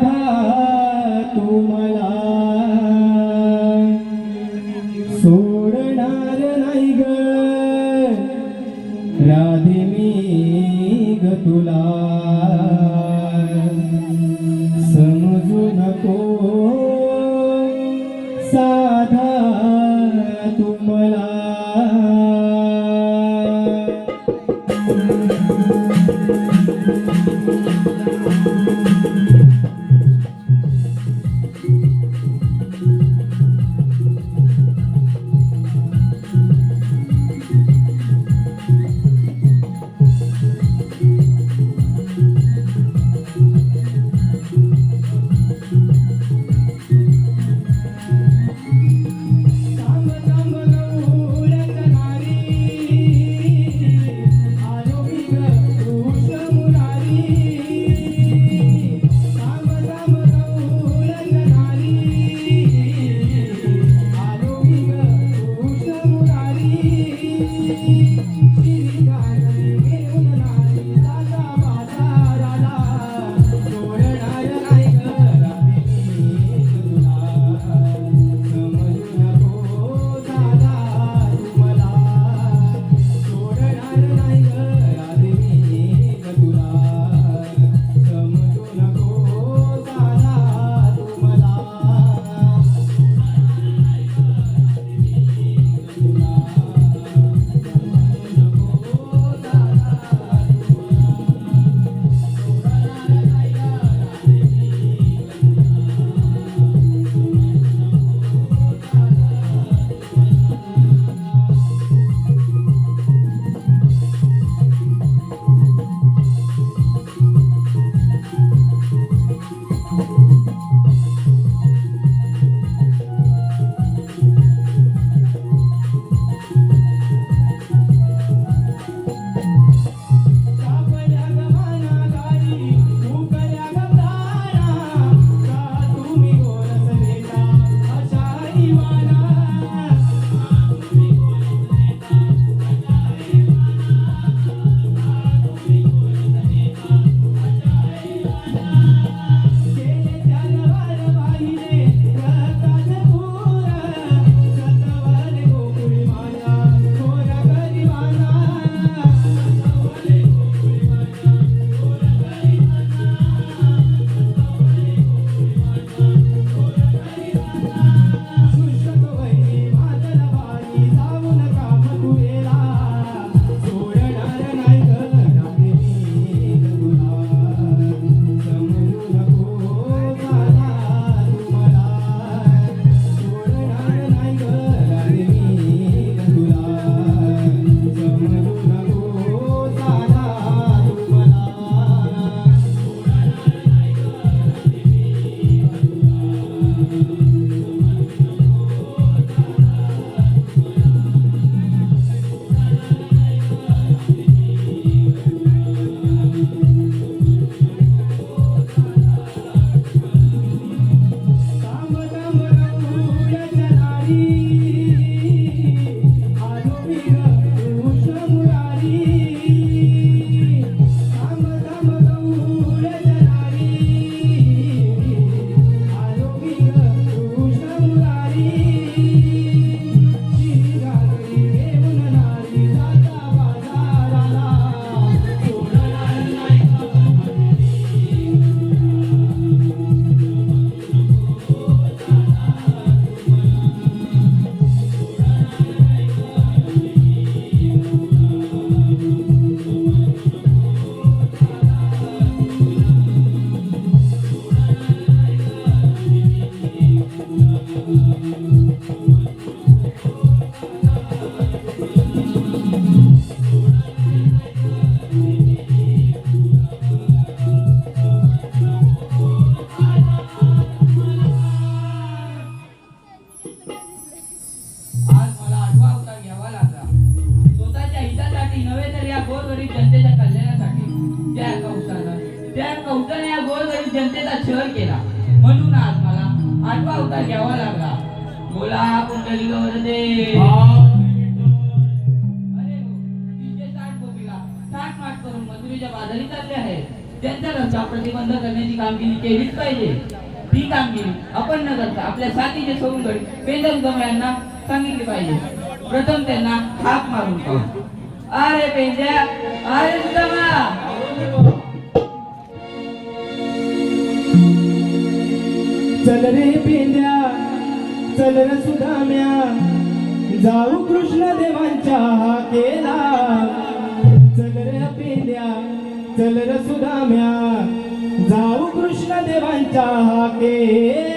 साधा तुम्हाला अरे हो, तीनशे बाजारी चालले आहेत त्यांचा रस्ता प्रतिबंध करण्याची कामगिरी केलीच पाहिजे. ती कामगिरी आपण न करता आपल्या साथीचे सवंगडी पेंदर उदम यांना सांगितली पाहिजे. प्रथम त्यांना हाक मारून पाहू अरे पेंद्या अरे सुदामा! चल रे पेंद्या चल रे सुदाम्या जाऊ कृष्ण देवांच्या केला चल रसुदाम्या जाऊ कृष्ण देवांच्या हाके.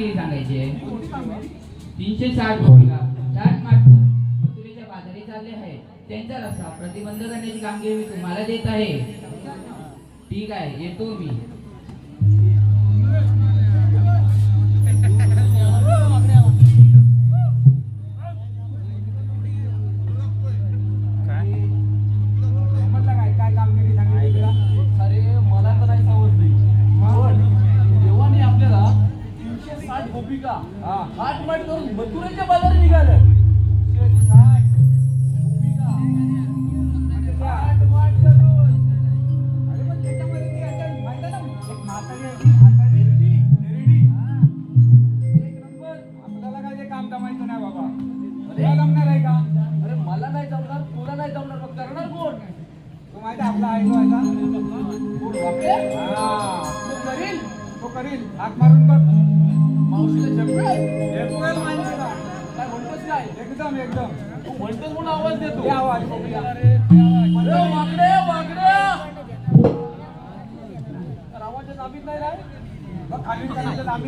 कामगिरी सांगायची आहे तीनशे साठ भूमिका साठ मार्फत मथुरेच्या बाजारी चालले आहे त्यांचा रस्ता प्रतिबंध करण्याची कामगिरी मी तुम्हाला देत आहे. ठीक आहे येतो मी. तुला जमणार आहे का? अरे मला नाही जमणार तुला नाही जमणार मग करणार कोण? तो माहिती आहे आपला? हा. तो करील तो करील. हाक मारून बघ. मावशीला झेपेल झेपवेल माणसाला. काय म्हणतोस काय? एकदम एकदम. तू म्हणतोस म्हणून आवाज देतो. ते आवाज वाकडे वाकडे नाबीत नाही बघ, खाली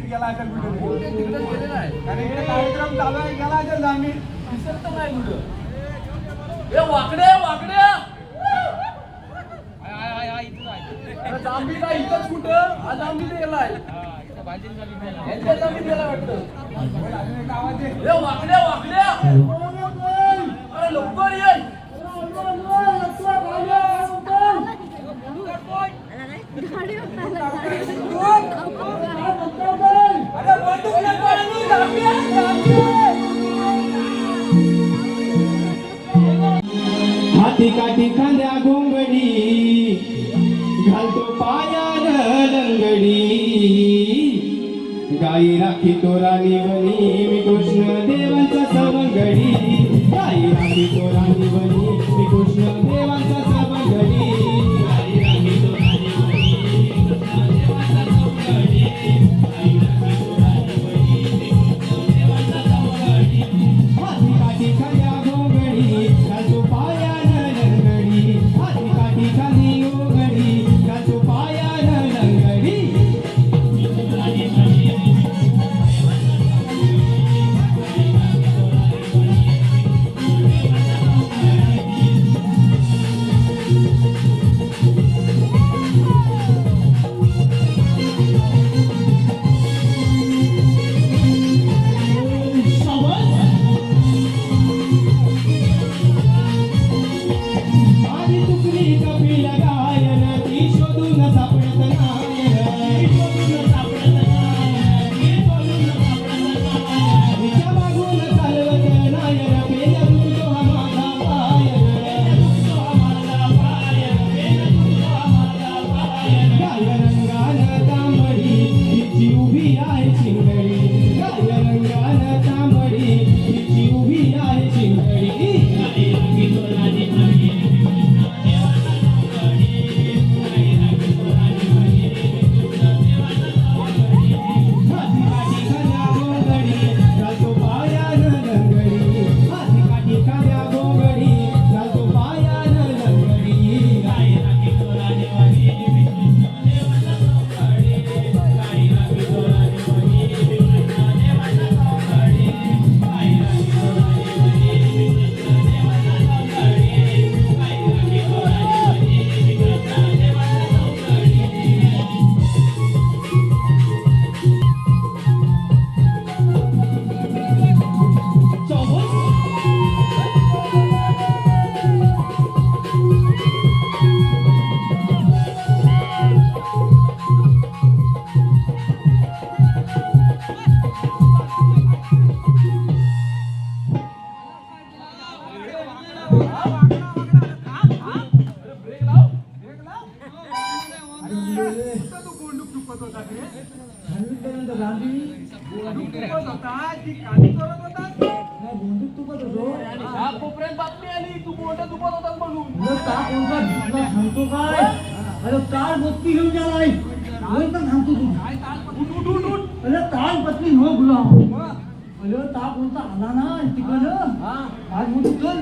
गेला असेल कुठे ते तिकडेच गेलेला आहे. कारण इकडे कार्यक्रम चालू आहे गेला असेल लांबीत दिसत तर नाही कुठं ए वाकडे वाकडे अरे जांभी काय इथंच कुठं? हा जांभी गेलाय यांच्या जांभीत गेला वाटतं अजून एक आवाज आहे ए वाकड्या वाकड्या अरे लवकर ये. हाती काठी खांद्या घोंगडी घालतो पायार लंगडी राखी तोरा निवनी मी कृष्ण देवांचा सवंगडी. गाई राखी तोरा निवनी मी कृष्ण अरे काल बत्ती घेऊन सांगतो तू. काय ताल- उठ, उठ, उठ, उठ. अरे काल बत्ती हो गुलाम. अरे ता कोणता आला ना तिकडं? आज म्हणतो चल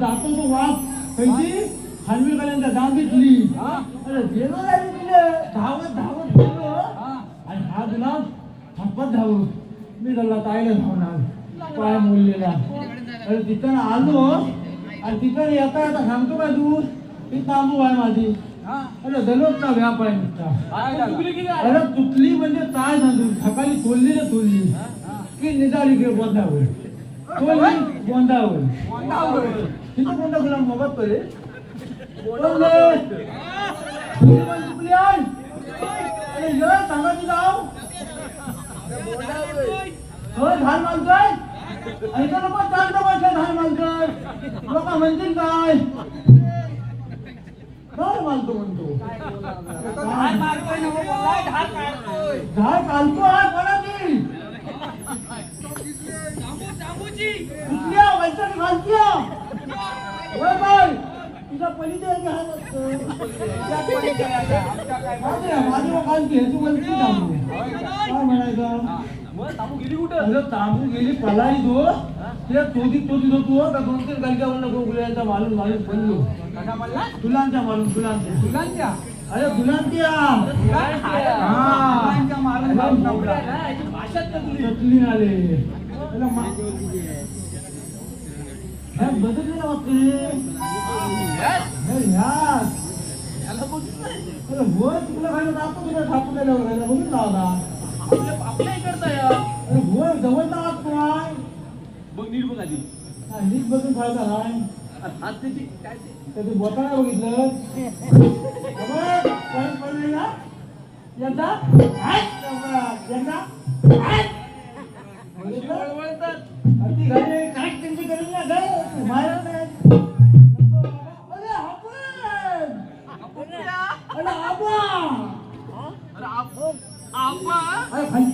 जातो तो वाप कैसी खानवी पर्यंत जाऊन घेतली. अरे गेलो नाही तिकडे धावत धावत गेलो. आणि हा गुलाम थांबत धावत मी त्याला ताईला धावणार. पाय मोडलेला. अरे तिथं आलो. आणि तिथं येता येता सांगतो काय तू? ती तांबू आहे माझी. अरे दलोचा व्याप आहे नुसता झालं? अरे तुटली म्हणजे काय सांगू सकाळी तोडली ना तोडली. की की गोंधावर. तोडली गोंधावर. गोंधावर. तिथं कोणता गुलाम मोबाईल पडे बोलले तुझी पण चुकली आहे? अरे ये सांगायची गाव होय धान मानतोय ऐका नको चालतं पैसे धान मानतोय लोक म्हणतील काय? काय मानतो म्हणतो? धाड मारतोय ना, बोललाय, काढतोय. कोणाची? कुठल्या? घालत्या? होय बाय तुझा पलीकडे घाल काय घालते हे तू वलती थांबू काय म्हणायचं मग तांबू गेली कुठं अरे तांबू गेली पलाई दो ते तोदी तोदी होतो. का दोन तीन गलक्यावर नको गुलांचा मालून मालून बनलो कसा म्हणला? फुलांच्या मालून फुलांच्या फुलांच्या? अरे फुलांच्या फुलांच्या मारून भाव नवरा. भाषात चटली आले. ना हो तुला काय जातो तुला बघितला होता आपल्या इकडचा या अरे हो जवळचा हात काय बघ नीट बघ नीट बघून फायदा काय कधी बोटा नाही बघितलं? यंदा? यंदा? वळवळतात अगदी घरी काय त्यांची गरज नाही गं. बाहेर नाही. अरे आपण! अरे!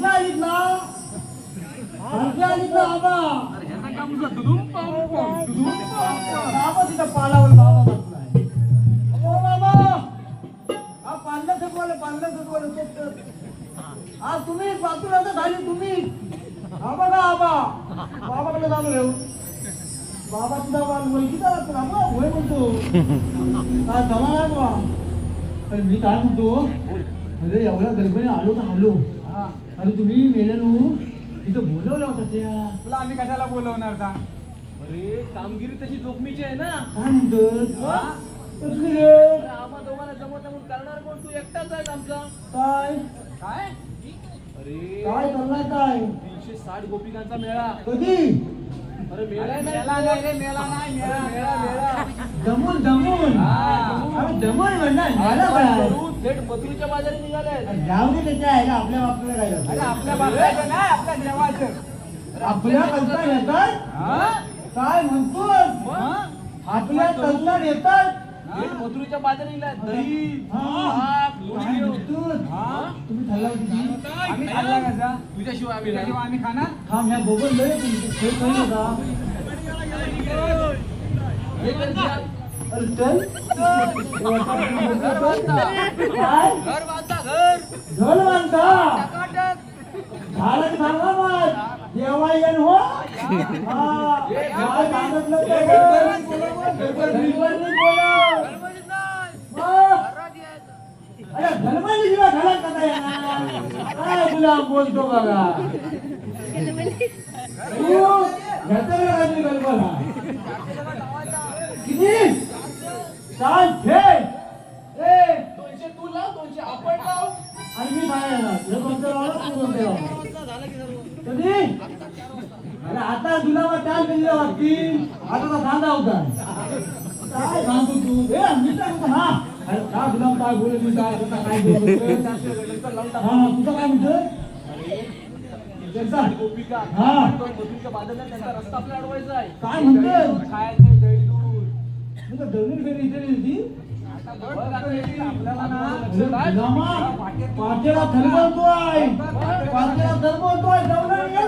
अरे मी काय म्हणतो? अरे एवढ्या गडबडीने आलो तर आलो हा. अरे तुम्ही मेल्यानो तिथं बोलवलं होतं त्या तुला आम्ही कशाला बोलवणार सांग अरे कामगिरी तशी जोखमीची आहे ना. काय म्हणतो? हा? आम्हा दोघांना जमत जमत करणार कोण? तू एकटाच आहे आमचा. काय? काय? अरे. काय करणार काय? तीनशे साठ गोपिकांचा मेळा. कधी? अरे मेला हा. अरे जमून म्हणणार झालं आपण काय करू, थेट मथुरीच्या बाजारी निघाले जाऊ दे त्याच्या आहे ना आपल्या बापला अरे? आपल्या नाही आपल्या देवाचं. आपल्या कल्पना येतात? काय म्हणतो? आपल्या कल्पना येतात मथुरीच्या बाजारी निघाले दही. हा. ताक, लोणी घेऊन. हा? तुम्ही खाल्ला किती आम्ही खाल्ला कसा? तुझ्याशिवाय आम्ही नाही. आम्ही खाणार? हा ह्या बोबल लय तुमचे. खेळ खाल्ला का? हे कर द्या. अरे चल. घर बांधता. काय? घर बांधता घर. घर बांधता टकाटक. झालं की सांगा मग देवा येण हो. हा काय सांगितलं ते बोल. गडबडीत बोला. गडबडीत नाही. मग घरात यायचं. अरे धर्माची जीवा काय बोलतो बघा. तू किती? चाल छे ए दोनशे तू लाव दोनशे आपण लाव. आणि मी येणार. हे कोणतं लावलं तू कोणतं लावलं कधी? अरे आता तुला चाल कधी वाटती. आता तर होता काय सांगतो तू? ए मी सांगतो हा. अरे का काय बोलत मी काय आता काय बोलत हा तुझं काय म्हणतो त्यांचा गोपिका हा. त्यांचा रस्ता अडवायचा आहे काय तुझं फेरी इथे थरबवतोय थरबवतोय जेवणाला ये